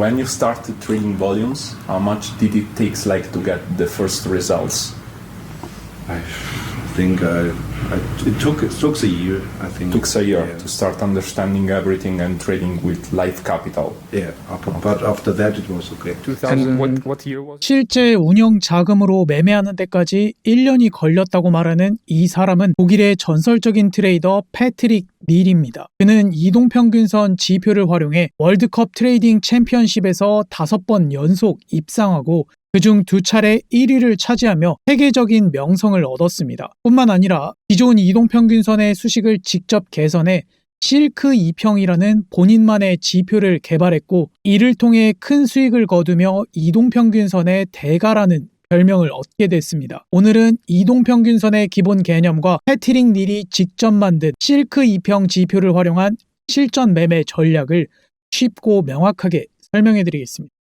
When you started trading volumes, how much did it take like to get the first results? I think uh, I, it took it took a year. I think Took a year Yeah, to start understanding everything and trading with live capital. yeah. But after that, it was okay. 2000, what, what year was it? 실제 운영 자금으로 매매하는 데까지 1년이 걸렸다고 말하는 이 사람은 독일의 전설적인 트레이더 패트릭 닐입니다. 그는 이동평균선 지표를 활용해 월드컵 트레이딩 챔피언십에서 다섯 번 연속 입상하고 그중 두 차례 1위를 차지하며 세계적인 명성을 얻었습니다. 뿐만 아니라 기존 이동평균선의 수식을 직접 개선해 실크 2평이라는 본인만의 지표를 개발했고 이를 통해 큰 수익을 거두며 이동평균선의 대가라는 별명을 얻게 됐습니다. 오늘은 이동평균선의 기본 개념과 패트릭 닐이 직접 만든 실크 2평 지표를 활용한 실전 매매 전략을 쉽고 명확하게 설명해 드리겠습니다.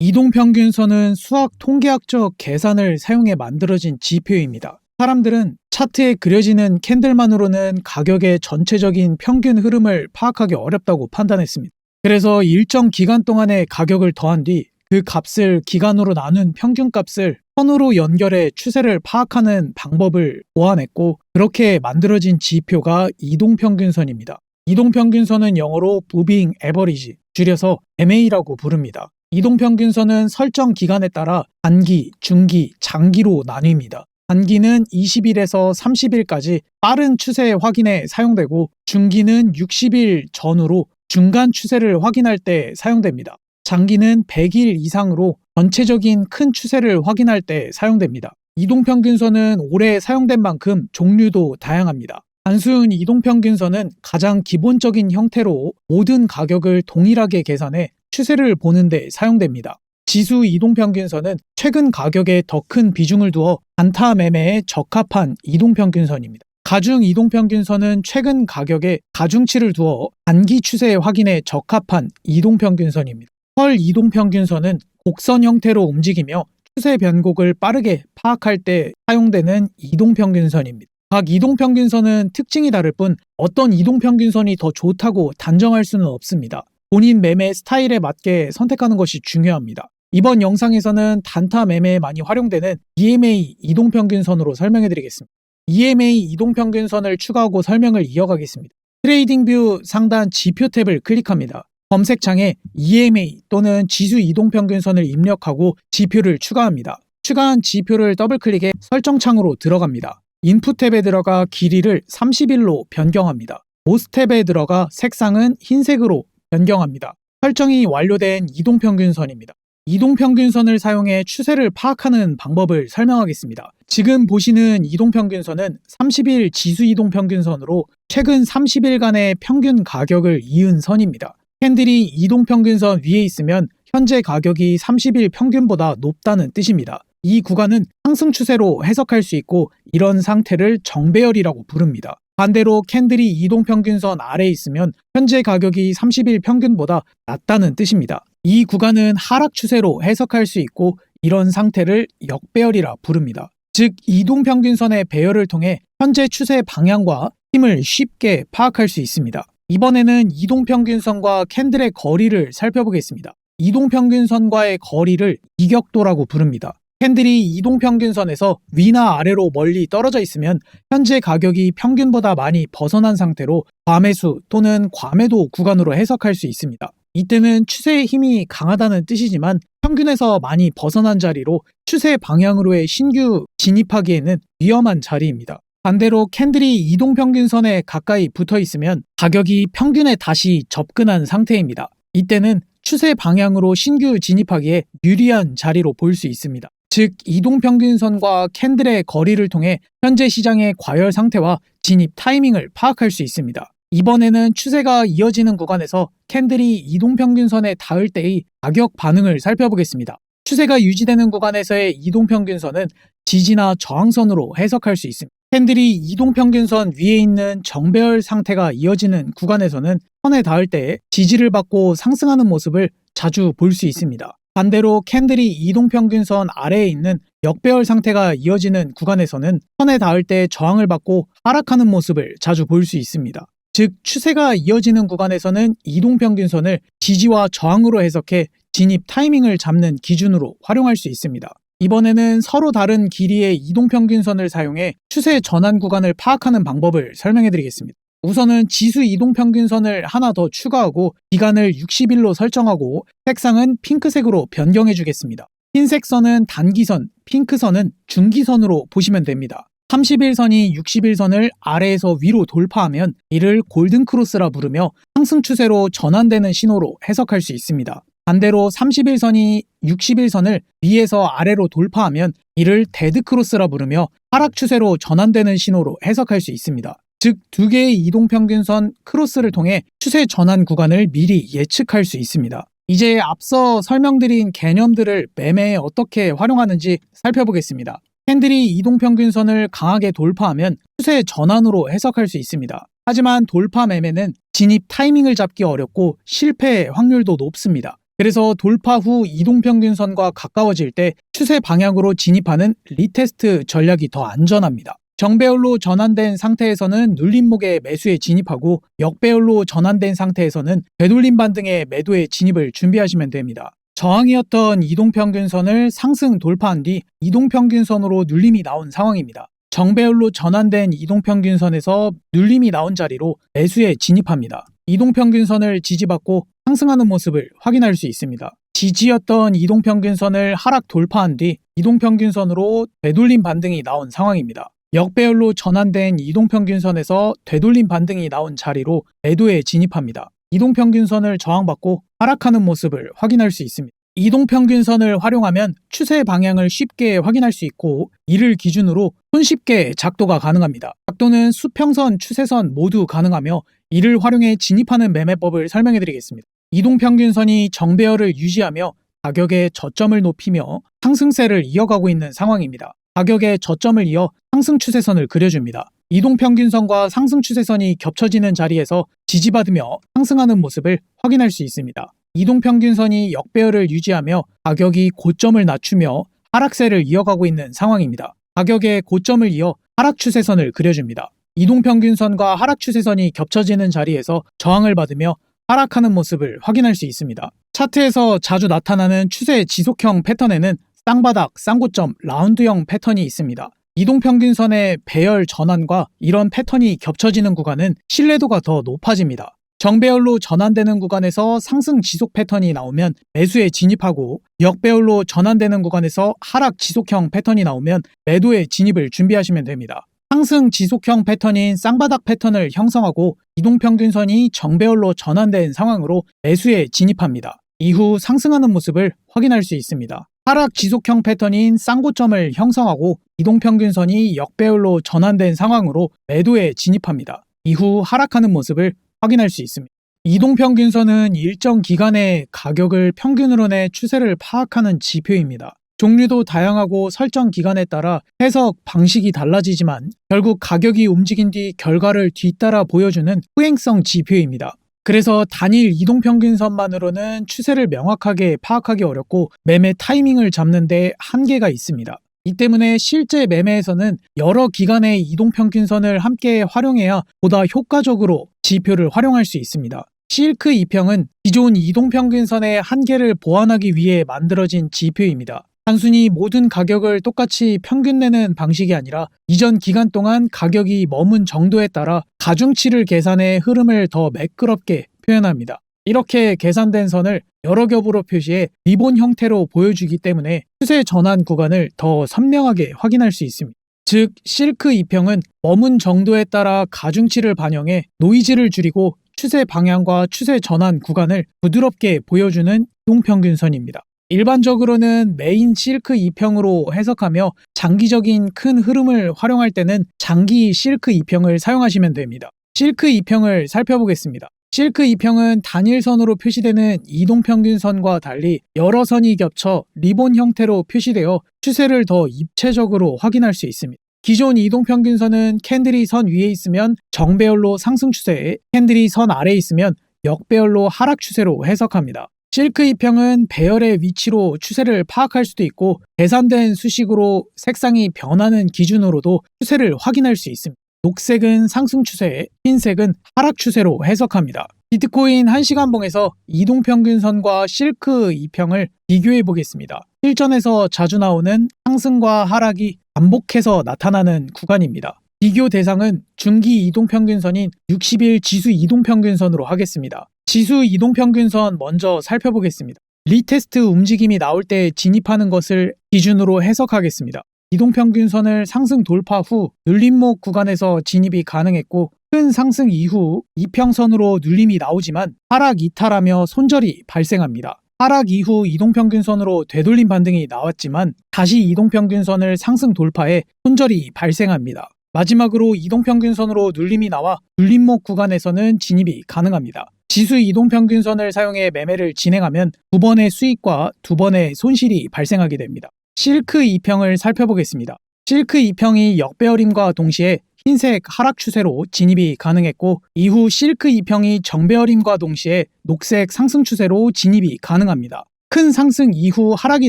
이동평균선은 수학 통계학적 계산을 사용해 만들어진 지표입니다. 사람들은 차트에 그려지는 캔들만으로는 가격의 전체적인 평균 흐름을 파악하기 어렵다고 판단했습니다. 그래서 일정 기간 동안의 가격을 더한 뒤 그 값을 기간으로 나눈 평균 값을 선으로 연결해 추세를 파악하는 방법을 보완했고 그렇게 만들어진 지표가 이동평균선입니다. 이동평균선은 영어로 Moving Average, 줄여서 MA라고 부릅니다. 이동평균선은 설정 기간에 따라 단기, 중기, 장기로 나뉩니다. 단기는 20일에서 30일까지 빠른 추세 확인에 사용되고 중기는 60일 전후로 중간 추세를 확인할 때 사용됩니다. 장기는 100일 이상으로 전체적인 큰 추세를 확인할 때 사용됩니다. 이동평균선은 오래 사용된 만큼 종류도 다양합니다. 단순 이동평균선은 가장 기본적인 형태로 모든 가격을 동일하게 계산해 추세를 보는데 사용됩니다. 지수 이동평균선은 최근 가격에 더 큰 비중을 두어 단타 매매에 적합한 이동평균선입니다. 가중 이동평균선은 최근 가격에 가중치를 두어 단기 추세 확인에 적합한 이동평균선입니다. 헐 이동평균선은 곡선 형태로 움직이며 추세 변곡을 빠르게 파악할 때 사용되는 이동평균선입니다. 각 이동평균선은 특징이 다를 뿐 어떤 이동평균선이 더 좋다고 단정할 수는 없습니다. 본인 매매 스타일에 맞게 선택하는 것이 중요합니다. 이번 영상에서는 단타 매매에 많이 활용되는 EMA 이동평균선으로 설명해 드리겠습니다. EMA 이동평균선을 추가하고 설명을 이어가겠습니다. 트레이딩뷰 상단 지표 탭을 클릭합니다. 검색창에 EMA 또는 지수 이동평균선을 입력하고 지표를 추가합니다. 추가한 지표를 더블클릭해 설정창으로 들어갑니다. 인풋 탭에 들어가 길이를 30일로 변경합니다. 모스 탭에 들어가 색상은 흰색으로 변경합니다. 설정이 완료된 이동평균선입니다. 이동평균선을 사용해 추세를 파악하는 방법을 설명하겠습니다. 지금 보시는 이동평균선은 30일 지수 이동평균선으로 최근 30일간의 평균 가격을 이은 선입니다. 캔들이 이동평균선 위에 있으면 현재 가격이 30일 평균보다 높다는 뜻입니다. 이 구간은 상승 추세로 해석할 수 있고 이런 상태를 정배열이라고 부릅니다. 반대로 캔들이 이동평균선 아래에 있으면 현재 가격이 30일 평균보다 낮다는 뜻입니다. 이 구간은 하락 추세로 해석할 수 있고 이런 상태를 역배열이라 부릅니다. 즉 이동평균선의 배열을 통해 현재 추세 방향과 힘을 쉽게 파악할 수 있습니다. 이번에는 이동평균선과 캔들의 거리를 살펴보겠습니다. 이동평균선과의 거리를 이격도라고 부릅니다. 캔들이 이동평균선에서 위나 아래로 멀리 떨어져 있으면 현재 가격이 평균보다 많이 벗어난 상태로 과매수 또는 과매도 구간으로 해석할 수 있습니다. 이때는 추세의 힘이 강하다는 뜻이지만 평균에서 많이 벗어난 자리로 추세 방향으로의 신규 진입하기에는 위험한 자리입니다. 반대로 캔들이 이동평균선에 가까이 붙어 있으면 가격이 평균에 다시 접근한 상태입니다. 이때는 추세 방향으로 신규 진입하기에 유리한 자리로 볼 수 있습니다. 즉, 이동평균선과 캔들의 거리를 통해 현재 시장의 과열 상태와 진입 타이밍을 파악할 수 있습니다. 이번에는 추세가 이어지는 구간에서 캔들이 이동평균선에 닿을 때의 가격 반응을 살펴보겠습니다. 추세가 유지되는 구간에서의 이동평균선은 지지나 저항선으로 해석할 수 있습니다. 캔들이 이동평균선 위에 있는 정배열 상태가 이어지는 구간에서는 선에 닿을 때 지지를 받고 상승하는 모습을 자주 볼 수 있습니다. 반대로 캔들이 이동평균선 아래에 있는 역배열 상태가 이어지는 구간에서는 선에 닿을 때 저항을 받고 하락하는 모습을 자주 볼 수 있습니다. 즉 추세가 이어지는 구간에서는 이동평균선을 지지와 저항으로 해석해 진입 타이밍을 잡는 기준으로 활용할 수 있습니다. 이번에는 서로 다른 길이의 이동평균선을 사용해 추세 전환 구간을 파악하는 방법을 설명해 드리겠습니다. 우선은 지수 이동 평균선을 하나 더 추가하고 기간을 60일로 설정하고 색상은 핑크색으로 변경해 주겠습니다. 흰색 선은 단기선, 핑크 선은 중기선으로 보시면 됩니다. 30일선이 60일선을 아래에서 위로 돌파하면 이를 골든크로스라 부르며 상승 추세로 전환되는 신호로 해석할 수 있습니다. 반대로 30일선이 60일선을 위에서 아래로 돌파하면 이를 데드크로스라 부르며 하락 추세로 전환되는 신호로 해석할 수 있습니다. 즉, 두 개의 이동 평균선 크로스를 통해 추세 전환 구간을 미리 예측할 수 있습니다. 이제 앞서 설명드린 개념들을 매매에 어떻게 활용하는지 살펴보겠습니다. 캔들이 이동 평균선을 강하게 돌파하면 추세 전환으로 해석할 수 있습니다. 하지만 돌파 매매는 진입 타이밍을 잡기 어렵고 실패 확률도 높습니다. 그래서 돌파 후 이동 평균선과 가까워질 때 추세 방향으로 진입하는 리테스트 전략이 더 안전합니다. 정배열로 전환된 상태에서는 눌림목의 매수에 진입하고 역배열로 전환된 상태에서는 되돌림 반 등의 매도에 진입을 준비하시면 됩니다. 저항이었던 이동평균선을 상승 돌파한 뒤 이동평균선으로 눌림이 나온 상황입니다. 정배열로 전환된 이동평균선에서 눌림이 나온 자리로 매수에 진입합니다. 이동평균선을 지지받고 상승하는 모습을 확인할 수 있습니다. 지지였던 이동평균선을 하락 돌파한 뒤 이동평균선으로 되돌림 반등이 나온 상황입니다. 역배열로 전환된 이동평균선에서 되돌림 반등이 나온 자리로 매도에 진입합니다. 이동평균선을 저항받고 하락하는 모습을 확인할 수 있습니다. 이동평균선을 활용하면 추세 방향을 쉽게 확인할 수 있고 이를 기준으로 손쉽게 작도가 가능합니다. 작도는 수평선, 추세선 모두 가능하며 이를 활용해 진입하는 매매법을 설명해 드리겠습니다. 이동평균선이 정배열을 유지하며 가격의 저점을 높이며 상승세를 이어가고 있는 상황입니다. 가격의 저점을 이어 상승 추세선을 그려줍니다. 이동평균선과 상승 추세선이 겹쳐지는 자리에서 지지받으며 상승하는 모습을 확인할 수 있습니다. 이동평균선이 역배열을 유지하며 가격이 고점을 낮추며 하락세를 이어가고 있는 상황입니다. 가격의 고점을 이어 하락 추세선을 그려줍니다. 이동평균선과 하락 추세선이 겹쳐지는 자리에서 저항을 받으며 하락하는 모습을 확인할 수 있습니다. 차트에서 자주 나타나는 추세 지속형 패턴에는 쌍바닥, 쌍고점, 라운드형 패턴이 있습니다. 이동평균선의 배열 전환과 이런 패턴이 겹쳐지는 구간은 신뢰도가 더 높아집니다. 정배열로 전환되는 구간에서 상승 지속 패턴이 나오면 매수에 진입하고 역배열로 전환되는 구간에서 하락 지속형 패턴이 나오면 매도에 진입을 준비하시면 됩니다. 상승 지속형 패턴인 쌍바닥 패턴을 형성하고 이동평균선이 정배열로 전환된 상황으로 매수에 진입합니다. 이후 상승하는 모습을 확인할 수 있습니다. 하락 지속형 패턴인 쌍고점을 형성하고 이동평균선이 역배열로 전환된 상황으로 매도에 진입합니다. 이후 하락하는 모습을 확인할 수 있습니다. 이동평균선은 일정 기간의 가격을 평균으로 내 추세를 파악하는 지표입니다. 종류도 다양하고 설정 기간에 따라 해석 방식이 달라지지만 결국 가격이 움직인 뒤 결과를 뒤따라 보여주는 후행성 지표입니다. 그래서 단일 이동평균선만으로는 추세를 명확하게 파악하기 어렵고 매매 타이밍을 잡는데 한계가 있습니다. 이 때문에 실제 매매에서는 여러 기간의 이동평균선을 함께 활용해야 보다 효과적으로 지표를 활용할 수 있습니다. 실크 이평은 기존 이동평균선의 한계를 보완하기 위해 만들어진 지표입니다. 단순히 모든 가격을 똑같이 평균 내는 방식이 아니라 이전 기간 동안 가격이 머문 정도에 따라 가중치를 계산해 흐름을 더 매끄럽게 표현합니다. 이렇게 계산된 선을 여러 겹으로 표시해 리본 형태로 보여주기 때문에 추세 전환 구간을 더 선명하게 확인할 수 있습니다. 즉, 실크 이평은 머문 정도에 따라 가중치를 반영해 노이즈를 줄이고 추세 방향과 추세 전환 구간을 부드럽게 보여주는 이동평균선입니다. 일반적으로는 메인 실크 이평으로 해석하며 장기적인 큰 흐름을 활용할 때는 장기 실크 이평을 사용하시면 됩니다. 실크 이평을 살펴보겠습니다. 실크 이평은 단일선으로 표시되는 이동평균선과 달리 여러 선이 겹쳐 리본 형태로 표시되어 추세를 더 입체적으로 확인할 수 있습니다. 기존 이동평균선은 캔들이 선 위에 있으면 정배열로 상승 추세에 캔들이 선 아래에 있으면 역배열로 하락 추세로 해석합니다. 실크 이평은 배열의 위치로 추세를 파악할 수도 있고 계산된 수식으로 색상이 변하는 기준으로도 추세를 확인할 수 있습니다. 녹색은 상승 추세, 흰색은 하락 추세로 해석합니다. 비트코인 1시간봉에서 이동평균선과 실크 2평을 비교해 보겠습니다. 실전에서 자주 나오는 상승과 하락이 반복해서 나타나는 구간입니다. 비교 대상은 중기 이동평균선인 60일 지수 이동평균선으로 하겠습니다. 지수 이동평균선 먼저 살펴보겠습니다. 리테스트 움직임이 나올 때 진입하는 것을 기준으로 해석하겠습니다. 이동평균선을 상승 돌파 후 눌림목 구간에서 진입이 가능했고 큰 상승 이후 이평선으로 눌림이 나오지만 하락 이탈하며 손절이 발생합니다. 하락 이후 이동평균선으로 되돌림 반등이 나왔지만 다시 이동평균선을 상승 돌파해 손절이 발생합니다. 마지막으로 이동평균선으로 눌림이 나와 눌림목 구간에서는 진입이 가능합니다. 지수 이동평균선을 사용해 매매를 진행하면 두 번의 수익과 두 번의 손실이 발생하게 됩니다. 실크 2평을 살펴보겠습니다. 실크 2평이 역배어림과 동시에 흰색 하락 추세로 진입이 가능했고 이후 실크 2평이 정배어림과 동시에 녹색 상승 추세로 진입이 가능합니다. 큰 상승 이후 하락이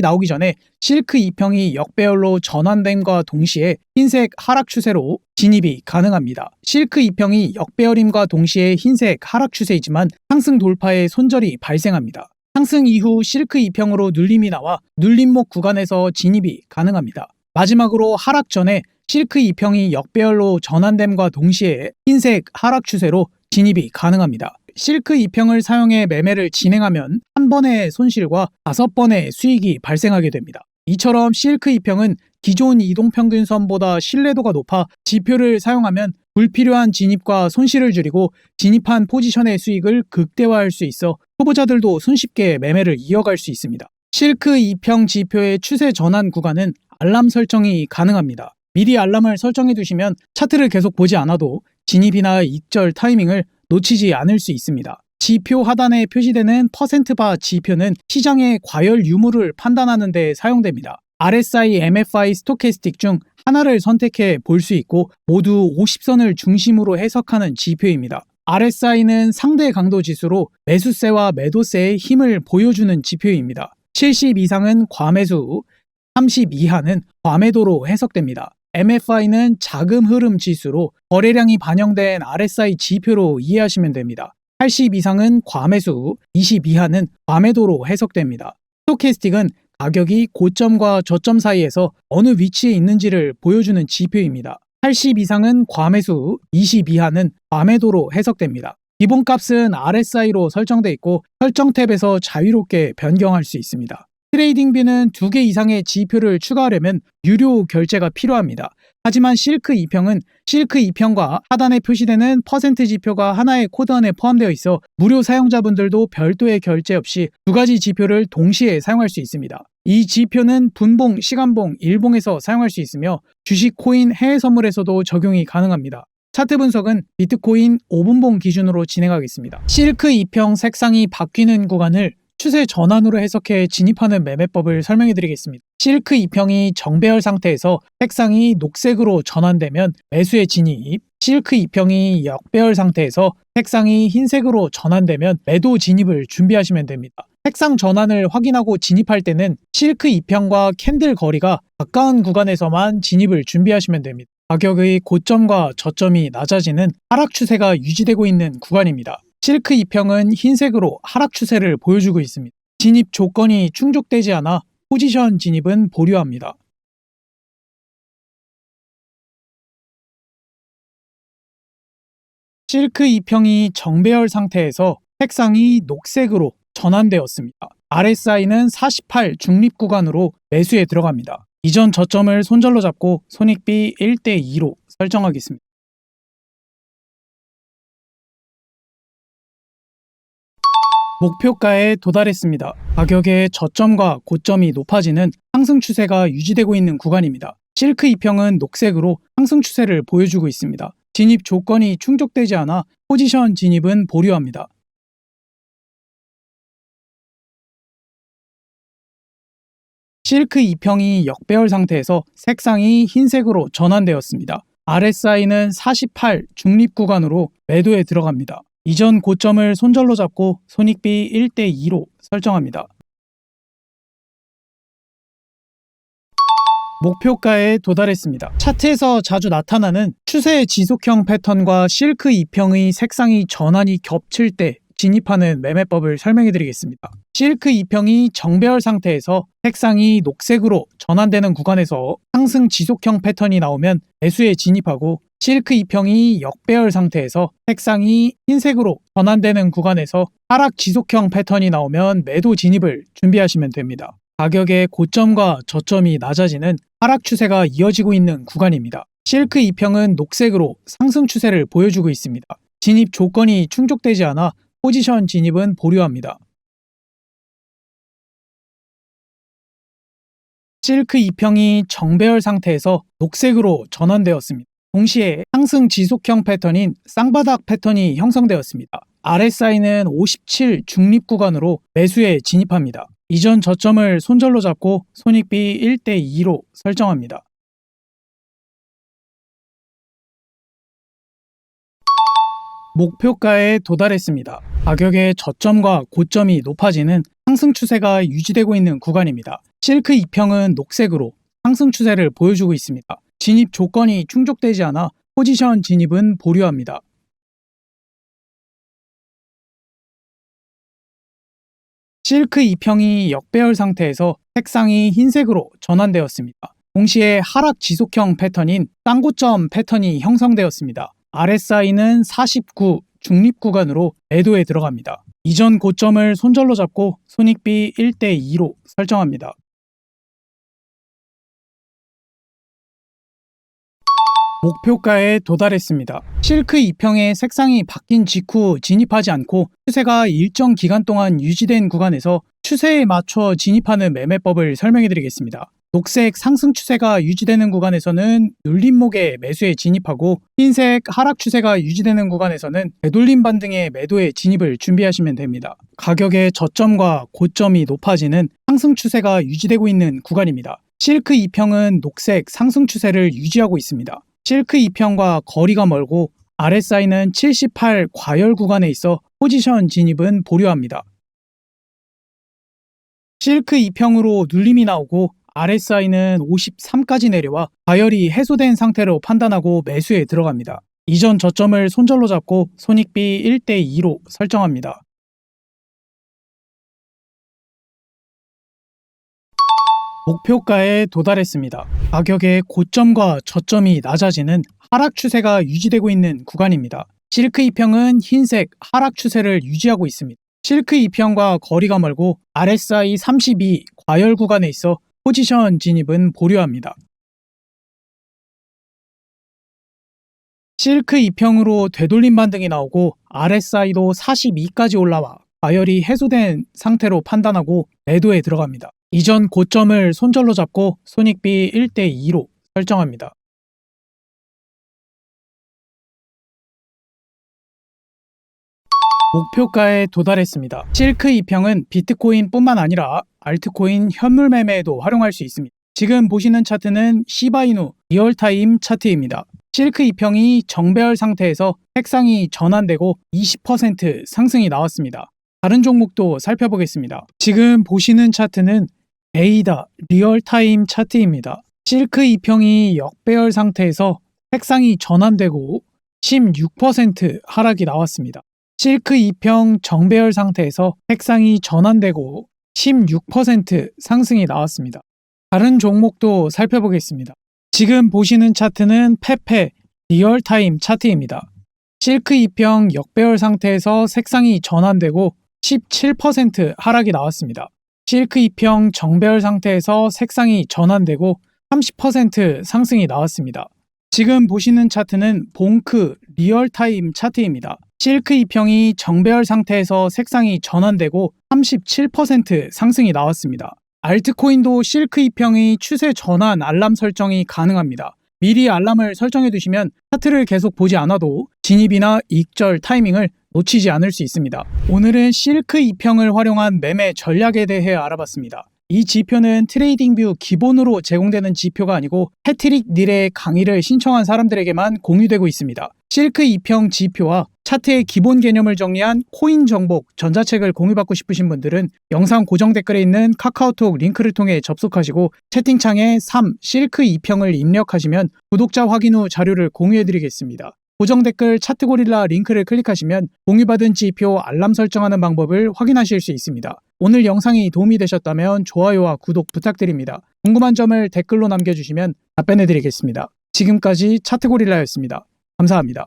나오기 전에 실크 2평이 역배열로 전환됨과 동시에 흰색 하락 추세로 진입이 가능합니다. 실크 2평이 역배열임과 동시에 흰색 하락 추세이지만 상승 돌파에 손절이 발생합니다. 상승 이후 실크 2평으로 눌림이 나와 눌림목 구간에서 진입이 가능합니다. 마지막으로 하락 전에 실크 2평이 역배열로 전환됨과 동시에 흰색 하락 추세로 진입이 가능합니다. 실크 2평을 사용해 매매를 진행하면 한 번의 손실과 다섯 번의 수익이 발생하게 됩니다. 이처럼 실크 2평은 기존 이동평균선보다 신뢰도가 높아 지표를 사용하면 불필요한 진입과 손실을 줄이고 진입한 포지션의 수익을 극대화할 수 있어 초보자들도 손쉽게 매매를 이어갈 수 있습니다. 실크 2평 지표의 추세 전환 구간은 알람 설정이 가능합니다. 미리 알람을 설정해 두시면 차트를 계속 보지 않아도 진입이나 익절 타이밍을 놓치지 않을 수 있습니다. 지표 하단에 표시되는 퍼센트바 지표는 시장의 과열 유무를 판단하는 데 사용됩니다. RSI, MFI, 스토캐스틱 중 하나를 선택해 볼 수 있고 모두 50선을 중심으로 해석하는 지표입니다. RSI는 상대 강도 지수로 매수세와 매도세의 힘을 보여주는 지표입니다. 70 이상은 과매수, 30 이하는 과매도로 해석됩니다. MFI는 자금 흐름 지수로 거래량이 반영된 RSI 지표로 이해하시면 됩니다. 80 이상은 과매수, 20 이하는 과매도로 해석됩니다. 스토캐스틱은 가격이 고점과 저점 사이에서 어느 위치에 있는지를 보여주는 지표입니다. 80 이상은 과매수, 20 이하는 과매도로 해석됩니다. 기본값은 RSI로 설정돼 있고 설정 탭에서 자유롭게 변경할 수 있습니다. 트레이딩비는 두개 이상의 지표를 추가하려면 유료 결제가 필요합니다. 하지만 실크 2평은 실크 2평과 하단에 표시되는 퍼센트 지표가 하나의 코드 안에 포함되어 있어 무료 사용자분들도 별도의 결제 없이 두 가지 지표를 동시에 사용할 수 있습니다. 이 지표는 분봉, 시간봉, 일봉에서 사용할 수 있으며 주식, 코인, 해외 선물에서도 적용이 가능합니다. 차트 분석은 비트코인 5분봉 기준으로 진행하겠습니다. 실크 2평 색상이 바뀌는 구간을 추세 전환으로 해석해 진입하는 매매법을 설명해 드리겠습니다. 실크 2평이 정배열 상태에서 색상이 녹색으로 전환되면 매수의 진입, 실크 2평이 역배열 상태에서 색상이 흰색으로 전환되면 매도 진입을 준비하시면 됩니다. 색상 전환을 확인하고 진입할 때는 실크 2평과 캔들 거리가 가까운 구간에서만 진입을 준비하시면 됩니다. 가격의 고점과 저점이 낮아지는 하락 추세가 유지되고 있는 구간입니다. 실크 2평은 흰색으로 하락 추세를 보여주고 있습니다. 진입 조건이 충족되지 않아 포지션 진입은 보류합니다. 실크 2평이 정배열 상태에서 색상이 녹색으로 전환되었습니다. RSI는 48 중립 구간으로 매수에 들어갑니다. 이전 저점을 손절로 잡고 손익비 1대2로 설정하겠습니다. 목표가에 도달했습니다. 가격의 저점과 고점이 높아지는 상승 추세가 유지되고 있는 구간입니다. 실크 2평은 녹색으로 상승 추세를 보여주고 있습니다. 진입 조건이 충족되지 않아 포지션 진입은 보류합니다. 실크 2평이 역배열 상태에서 색상이 흰색으로 전환되었습니다. RSI는 48 중립 구간으로 매도에 들어갑니다. 이전 고점을 손절로 잡고 손익비 1대2로 설정합니다. 목표가에 도달했습니다. 차트에서 자주 나타나는 추세 지속형 패턴과 실크 이평의 색상이 전환이 겹칠 때 진입하는 매매법을 설명해 드리겠습니다. 실크 이평이 정배열 상태에서 색상이 녹색으로 전환되는 구간에서 상승 지속형 패턴이 나오면 매수에 진입하고 실크 이평이 역배열 상태에서 색상이 흰색으로 전환되는 구간에서 하락 지속형 패턴이 나오면 매도 진입을 준비하시면 됩니다. 가격의 고점과 저점이 낮아지는 하락 추세가 이어지고 있는 구간입니다. 실크 이평은 녹색으로 상승 추세를 보여주고 있습니다. 진입 조건이 충족되지 않아 포지션 진입은 보류합니다. 실크 이평이 정배열 상태에서 녹색으로 전환되었습니다. 동시에 상승 지속형 패턴인 쌍바닥 패턴이 형성되었습니다. RSI는 57 중립 구간으로 매수에 진입합니다. 이전 저점을 손절로 잡고 손익비 1대 2로 설정합니다. 목표가에 도달했습니다. 가격의 저점과 고점이 높아지는 상승 추세가 유지되고 있는 구간입니다. 실크 이평은 녹색으로 상승 추세를 보여주고 있습니다. 진입 조건이 충족되지 않아 포지션 진입은 보류합니다. 실크 이평이 역배열 상태에서 색상이 흰색으로 전환되었습니다. 동시에 하락 지속형 패턴인 쌍고점 패턴이 형성되었습니다. RSI는 49 중립 구간으로 매도에 들어갑니다. 이전 고점을 손절로 잡고 손익비 1대 2로 설정합니다. 목표가에 도달했습니다. 실크 이평의 색상이 바뀐 직후 진입하지 않고 추세가 일정 기간 동안 유지된 구간에서 추세에 맞춰 진입하는 매매법을 설명해 드리겠습니다. 녹색 상승 추세가 유지되는 구간에서는 눌림목에 매수에 진입하고 흰색 하락 추세가 유지되는 구간에서는 되돌림 반등의 매도에 진입을 준비하시면 됩니다. 가격의 저점과 고점이 높아지는 상승 추세가 유지되고 있는 구간입니다. 실크 이평은 녹색 상승 추세를 유지하고 있습니다. 실크 이평과 거리가 멀고 RSI는 78 과열 구간에 있어 포지션 진입은 보류합니다. 실크 이평으로 눌림이 나오고 RSI는 53까지 내려와 과열이 해소된 상태로 판단하고 매수에 들어갑니다. 이전 저점을 손절로 잡고 손익비 1대 2로 설정합니다. 목표가에 도달했습니다. 가격의 고점과 저점이 낮아지는 하락 추세가 유지되고 있는 구간입니다. 실크 이평은 흰색 하락 추세를 유지하고 있습니다. 실크 이평과 거리가 멀고 RSI 32 과열 구간에 있어 포지션 진입은 보류합니다. 실크 이평으로 되돌림 반등이 나오고 RSI도 42까지 올라와 과열이 해소된 상태로 판단하고 매도에 들어갑니다. 이전 고점을 손절로 잡고 손익비 1대 2로 설정합니다. 목표가에 도달했습니다. 실크 이평은 비트코인뿐만 아니라 알트코인 현물 매매에도 활용할 수 있습니다. 지금 보시는 차트는 시바이누 리얼타임 차트입니다. 실크 이평이 정배열 상태에서 색상이 전환되고 20% 상승이 나왔습니다. 다른 종목도 살펴보겠습니다. 지금 보시는 차트는 에이다 리얼타임 차트입니다. 실크 이평이 역배열 상태에서 색상이 전환되고 16% 하락이 나왔습니다. 실크 이평 정배열 상태에서 색상이 전환되고 16% 상승이 나왔습니다. 다른 종목도 살펴보겠습니다. 지금 보시는 차트는 페페 리얼타임 차트입니다. 실크 이평 역배열 상태에서 색상이 전환되고 17% 하락이 나왔습니다. 실크 이평 정배열 상태에서 색상이 전환되고 30% 상승이 나왔습니다. 지금 보시는 차트는 봉크 리얼타임 차트입니다. 실크 이평이 정배열 상태에서 색상이 전환되고 37% 상승이 나왔습니다. 알트코인도 실크 이평의 추세 전환 알람 설정이 가능합니다. 미리 알람을 설정해 두시면 차트를 계속 보지 않아도 진입이나 익절 타이밍을 놓치지 않을 수 있습니다. 오늘은 실크 이평을 활용한 매매 전략에 대해 알아봤습니다. 이 지표는 트레이딩뷰 기본으로 제공되는 지표가 아니고 패트릭 닐의 강의를 신청한 사람들에게만 공유되고 있습니다. 실크 이평 지표와 차트의 기본 개념을 정리한 코인 정복 전자책을 공유받고 싶으신 분들은 영상 고정 댓글에 있는 카카오톡 링크를 통해 접속하시고 채팅창에 3 실크 2평을 입력하시면 구독자 확인 후 자료를 공유해드리겠습니다. 고정 댓글 차트고릴라 링크를 클릭하시면 공유받은 지표 알람 설정하는 방법을 확인하실 수 있습니다. 오늘 영상이 도움이 되셨다면 좋아요와 구독 부탁드립니다. 궁금한 점을 댓글로 남겨주시면 답변해드리겠습니다. 지금까지 차트고릴라였습니다. 감사합니다.